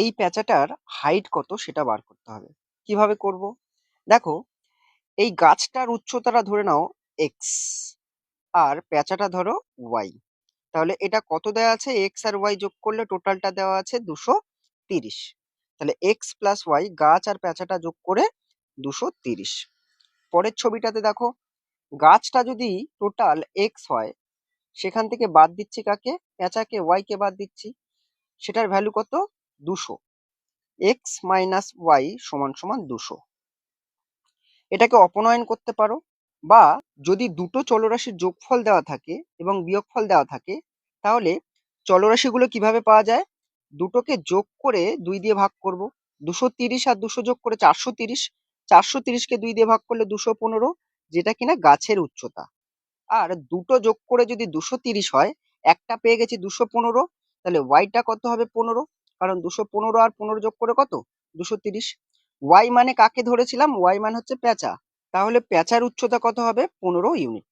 এই প্যাঁচাটার হাইট কত সেটা বার করতে হবে। কীভাবে করব? দেখো, এই গাছটার উচ্চতাটা ধরে নাও এক্স আর প্যাঁচাটা ধরো ওয়াই তাহলে এটা কত দেওয়া আছে? এক্স আর ওয়াই যোগ করলে টোটালটা দেওয়া আছে দুশো তিরিশ। তাহলে এক্স প্লাস ওয়াই গাছ আর প্যাঁচাটা যোগ করে দুশো তিরিশ। পরের ছবিটাতে দেখো, গাছটা যদি টোটাল এক্স হয়, সেখান থেকে বাদ দিচ্ছি কাকে? প্যাঁচাকে ওয়াই কে বাদ দিচ্ছি। সেটার ভ্যালু কত? দুশো। এক্স মাইনাস ওয়াই সমান সমান দুশো। এটাকে অপনয়ন করতে পারো বা যদি দুটো চলরাশির যোগফল দেওয়া থাকে এবং বিয়োগফল দেওয়া থাকে, তাহলে চলরাশিগুলো কীভাবে পাওয়া যায়? দুটোকে যোগ করে দুই দিয়ে ভাগ করব। দুশো তিরিশ আর দুশো যোগ করে চারশো তিরিশ। চারশো তিরিশকে দুই দিয়ে ভাগ করলে দুশো পনেরো, যেটা কিনা গাছের উচ্চতা। আর দুটো যোগ করে যদি দুশো তিরিশ হয়, একটা পেয়ে গেছি দুশো পনেরো, তাহলে ওয়াইটা কত হবে পনেরো? কারণ দুশো পনেরো আর পনেরো যোগ করে কত? দুশো তিরিশ। ওয়াই মানে কাকে ধরেছিলাম? ওয়াই মানে হচ্ছে প্যাঁচা। তাহলে প্যাঁচার উচ্চতা কত হবে? পনেরো ইউনিট।